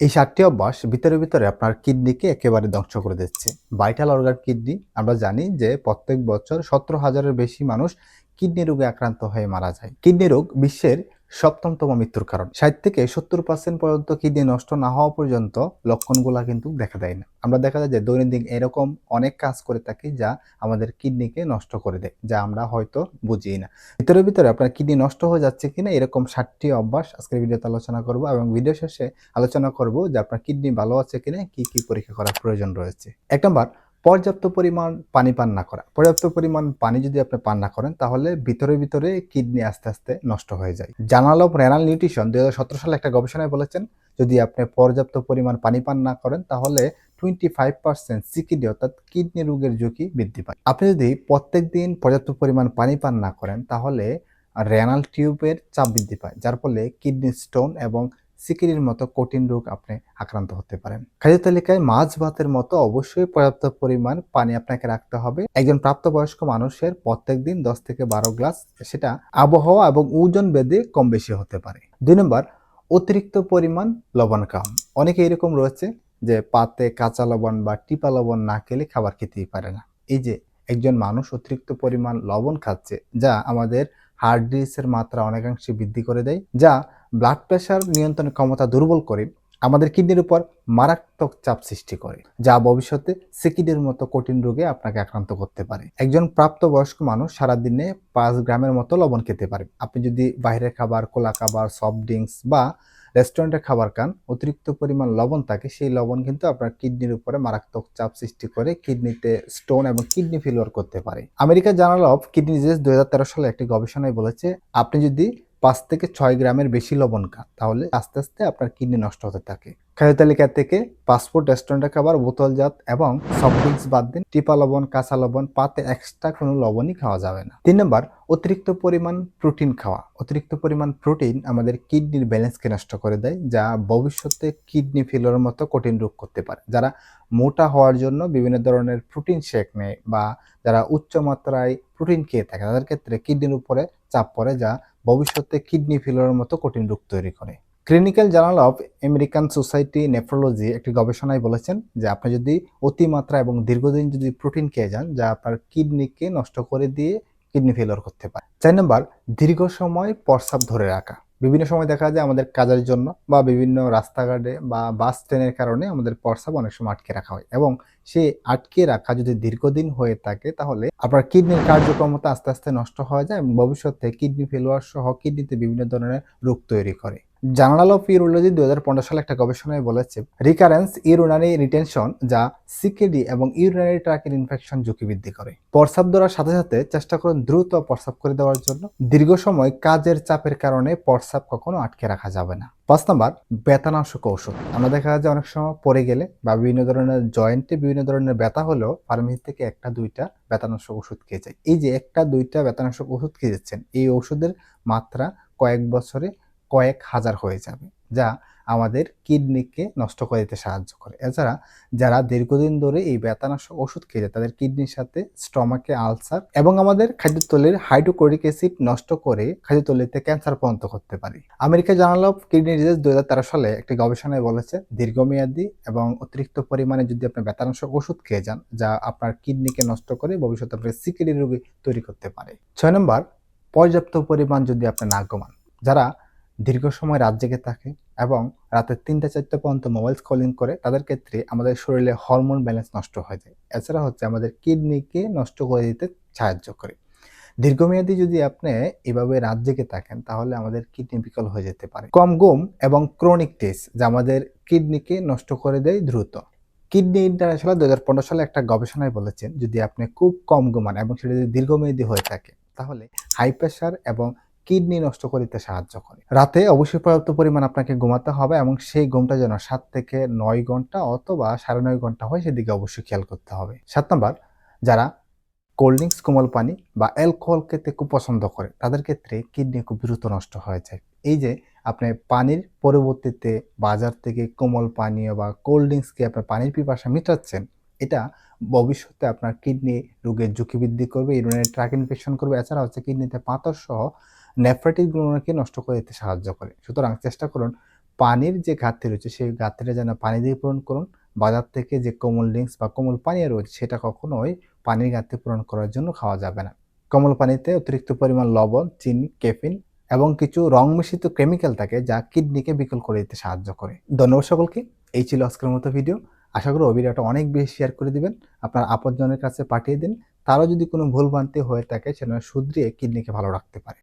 এই সাতটি অভ্যাস ভিতরে ভিতরে আপনার কিডনিকে একেবারে ধ্বংস করে দিচ্ছে। ভাইটাল অর্গান কিডনি, আমরা জানি যে প্রত্যেক বছর সতেরো হাজারের বেশি মানুষ কিডনি রোগে আক্রান্ত হয়ে মারা যায়। কিডনি রোগ বিশ্বের সপ্তমতম মৃত্যুর কারণ। ষাট থেকে সত্তর পার্সেন্ট পর্যন্ত কিডনি নষ্ট না হওয়া পর্যন্ত লক্ষণগুলা কিন্তু দেখা দেয় না। আমরা দেখা যায় যে দৈনন্দিন এরকম অনেক কাজ করে থাকি যা আমাদের কিডনিকে নষ্ট করে দেয়, যা আমরা হয়তো বুঝি না। ভিতরে ভিতরে আপনার কিডনি নষ্ট হয়ে যাচ্ছে কিনা এরকম ষাটটি অভ্যাস আজকের ভিডিওতে আলোচনা করব এবং ভিডিও শেষে আলোচনা করব যে আপনার কিডনি ভালো আছে কিনা, কি কি পরীক্ষা করার প্রয়োজন রয়েছে। এক নম্বর পর্যাপ্ত পরিমাণ পানি পান না করা। পর্যাপ্ত পরিমাণ পানি যদি আপনি পান না করেন, তাহলে ভিতরে ভিতরে কিডনি আস্তে আস্তে নষ্ট হয়ে যায়। জার্নাল অফ রেনাল নিউট্রিশন দু হাজার সতেরো সালে একটা গবেষণায় বলেছেন, যদি আপনি পর্যাপ্ত পরিমাণ পানি পান না করেন, তাহলে টোয়েন্টি ফাইভ পার্সেন্ট সিকিডি অর্থাৎ কিডনি রোগের ঝুঁকি বৃদ্ধি পায়। আপনি যদি প্রত্যেক দিন পর্যাপ্ত পরিমাণ পানি পান না করেন, তাহলে রেনাল টিউবের চাপ বৃদ্ধি পায়, যার ফলে কিডনি স্টোন এবং সিকিরির মতো কঠিন রোগ আপনি আক্রান্ত হতে পারেন। খাদ্য তালিকায় মাছ ভাতের মতো অবশ্যই পর্যাপ্ত পরিমাণ পানি আপনাকে রাখতে হবে। একজন প্রাপ্তবয়স্ক মানুষের প্রত্যেক দিন দশ থেকে বারো গ্লাস, সেটা আবহাওয়া এবং ওজন বেদে কম বেশি হতে পারে। দুই নম্বর, অতিরিক্ত পরিমাণ লবণ খাওয়া অনেকে এরকম রয়েছে যে পাতে কাঁচা লবণ বা টিপা লবণ না খেলে খাবার খেতেই পারে না। এই যে, একজন মানুষ অতিরিক্ত পরিমাণ লবণ খাচ্ছে, যা আমাদের হার্ট ডিজিজের মাত্রা অনেকাংশে বৃদ্ধি করে দেয়, যা ব্লাড প্রেশার নিয়ন্ত্রণের ক্ষমতা দুর্বল করে আমাদের কিডনির উপর মারাত্মক চাপ সৃষ্টি করে, যা ভবিষ্যতে সিকিডের মতো কঠিন রোগে আপনাকে আক্রান্ত করতে পারে। একজন প্রাপ্তবয়স্ক মানুষ সারাদিনে পাঁচ গ্রামের মতো লবণ খেতে পারে। আপনি যদি বাইরের খাবার কোলা খাবার সফট ড্রিঙ্কস বা রেস্টুরেন্টের খাবার খান, অতিরিক্ত পরিমাণ লবণ থাকে, সেই লবণ কিন্তু আপনার কিডনির উপরে মারাত্মক চাপ সৃষ্টি করে, কিডনিতে স্টোন এবং কিডনি ফেলিওর করতে পারে। America journal of kidney disease দুই হাজার তেরো সালে একটি গবেষণায় বলেছে, আপনি যদি পাঁচ থেকে ছয় গ্রামের বেশি লবণ খান তাহলে আস্তে আস্তে আপনার কিডনি নষ্ট হতে থাকে। খাদ্য তালিকা থেকে পাসপোর্ট রেস্টুরেন্টের খাবার, বোতলজাত এবং সফট ড্রিঙ্কস বাদ দিন। টিপা লবণ, কাঁচা লবণ, পাতে এক্সট্রা কোনো লবণই খাওয়া যাবে না। তিন নম্বর, অতিরিক্ত পরিমাণ প্রোটিন খাওয়া। অতিরিক্ত পরিমাণ প্রোটিন আমাদের কিডনির ব্যালেন্সকে নষ্ট করে দেয়, যা ভবিষ্যতে কিডনি ফেলোর মতো কঠিন রোগ করতে পারে। যারা মোটা হওয়ার জন্য বিভিন্ন ধরনের প্রোটিন শেক নেয় বা যারা উচ্চ মাত্রায় প্রোটিন খেয়ে থাকে? তাদের ক্ষেত্রে কিডনির উপরে চাপ পড়ে, যা ভবিষ্যতে কিডনি ফেলোর মতো কঠিন রোগ তৈরি করে। Clinical journal of American society nephrology একটি গবেষণায় বলেছেন যে, আপনি যদি অতিমাত্রা এবং দীর্ঘদিন যদি প্রোটিন খেয়ে যান, যা আপনার কিডনিকে নষ্ট করে দিয়ে কিডনি ফেলোর করতে পারে। চার নম্বর, দীর্ঘ সময় প্রস্রাব ধরে রাখা। বিভিন্ন সময় দেখা যায় আমাদের কাজের জন্য বা বিভিন্ন রাস্তাঘাটে বা বাস ট্রেনের কারণে আমাদের প্রস্রাব অনেক সময় আটকে রাখা হয় এবং সে আটকে রাখা যদি দীর্ঘদিন হয়ে থাকে তাহলে আপনার কিডনির কার্যক্রমতা আস্তে আস্তে নষ্ট হয়ে যায় এবং ভবিষ্যতে কিডনি ফেলোয়ার সহ কিডনিতে বিভিন্ন ধরনের রোগ তৈরি করে। জার্নাল অফ ইউরোলজি দুই হাজার পনেরো সালে একটা গবেষণায় বলেছে রিকারেন্স ইউরিনারি রিটেনশন যা সিকেডি এবং ইউরোনারি ট্রাকের ইনফেকশন ঝুঁকি বৃদ্ধি করে। প্রস্রাব ধরার সাথে সাথে চেষ্টা করুন দ্রুত প্রস্রাব করে দেওয়ার জন্য। দীর্ঘ সময় কাজের চাপের কারণে প্রস্রাব কখনো আটকে রাখা যাবে না। পাঁচ নম্বর, ব্যথানাশক ঔষধ। আমরা দেখা যায় অনেক সময় পড়ে গেলে বা বিভিন্ন ধরনের জয়েন্টে বিভিন্ন ধরনের ব্যথা হলেও ফার্মেসি থেকে একটা, দুইটা ব্যথানাশক ওষুধ খেয়ে যায়। এই যে একটা, দুইটা ব্যথানাশক ওষুধ খেয়ে যাচ্ছেন, এই ওষুধের মাত্রা কয়েক বছরে কয়েক হাজার হয়ে যাবে, যা আমাদের কিডনিকে নষ্ট করে দিতে সাহায্য করে। এছাড়া যারা দীর্ঘদিন ধরে এই ব্যথানাশক ওষুধ খেয়ে তাদের কিডনির সাথে স্টমাকে আলসার এবং আমাদের খাদ্যতলির হাইড্রোক্লোরিক অ্যাসিড নষ্ট করে খাদ্যতলিতে ক্যান্সার পর্যন্ত করতে পারে। America journal of kidney disease দু সালে একটি গবেষণায় বলেছে, দীর্ঘমেয়াদী এবং অতিরিক্ত পরিমাণে যদি আপনি ব্যথানাশক ওষুধ খেয়ে যান, যা আপনার কিডনিকে নষ্ট করে ভবিষ্যতে আপনার সিকিডি রোগী তৈরি করতে পারে। ছয় নম্বর, পর্যাপ্ত পরিমাণ যদি আপনি না ঘুমান। যারা দীর্ঘ সময় রাত জেগে থাকে এবং রাতের তিনটা, চারটা পর্যন্ত মোবাইল স্কলিং করে তাদের ক্ষেত্রে আমাদের শরীরে হরমোন ব্যালেন্স নষ্ট হয়ে যায়। এছাড়া হচ্ছে আমাদের কিডনিকে নষ্ট করে দিতে সাহায্য করে। দীর্ঘমেয়াদী যদি আপনি এভাবে রাত জেগে থাকেন, তাহলে আমাদের কিডনি বিকল হয়ে যেতে পারে। কম ঘুম এবং ক্রনিক টেস্ট যা আমাদের কিডনিকে নষ্ট করে দেয় দ্রুত। কিডনি ইন্টারন্যাশনাল দু হাজার সালে একটা গবেষণায় বলেছেন, যদি আপনি খুব কম ঘুমান এবং সেটা যদি দীর্ঘমেয়াদী হয়ে থাকে, তাহলে হাই প্রেশার এবং কিডনি নষ্ট করিতে সাহায্য করে। রাতে অবশ্যই পর্যাপ্ত পরিমাণ আপনাকে ঘুমাতে হবে এবং সেই ঘুমটা যেন সাত থেকে নয় ঘণ্টা অথবা সাড়ে নয় ঘণ্টা হয় সেদিকে অবশ্যই খেয়াল করতে হবে। সাত নম্বর, যারা কোল্ড ড্রিঙ্কস, কোমল পানি বা অ্যালকোহল খেতে খুব পছন্দ করে, তাদের ক্ষেত্রে কিডনি খুব দ্রুত নষ্ট হয়ে যায়। এই যে আপনি পানির পরবর্তীতে বাজার থেকে কোমল পানীয় বা কোল্ড ড্রিঙ্কসকে আপনার পানির পিপাসা মেটাচ্ছেন এটা ভবিষ্যতে আপনার কিডনি রোগের ঝুঁকি বৃদ্ধি করবে ইউরিনারি ট্র্যাক ইনফেকশন করবে, এছাড়া হচ্ছে কিডনিতে পাথর সহ নেফ্রাইটিস গ্লোনারকে নষ্ট করে দিতে সাহায্য করে। সুতরাং চেষ্টা করুন পানির যে ঘাটতি রয়েছে, সেই ঘাটতিটা যেন পানি দিয়ে পূরণ করুন। বাজার থেকে যে কোমল ড্রিঙ্কস বা কোমল পানীয় রয়েছে, সেটা কখনোই পানির ঘাটতি পূরণ করার জন্য খাওয়া যাবে না। কোমল পানিতে অতিরিক্ত পরিমাণ লবণ, চিনি কেফিন এবং কিছু রং মিশ্রিত কেমিক্যাল থাকে, যা কিডনিকে বিকল করে দিতে সাহায্য করে। ধন্যবাদ সকলকে। এই ছিল আজকের মতো ভিডিও আশা করি অভিডিওটা ভিডিওটা অনেক বেশি শেয়ার করে দিবেন। আপনার আপনজনের কাছে পাঠিয়ে দিন। তারও যদি কোনো ভুলভ্রান্তি হয়ে থাকে সেটা শুধরিয়ে কিডনিকে ভালো রাখতে পারে।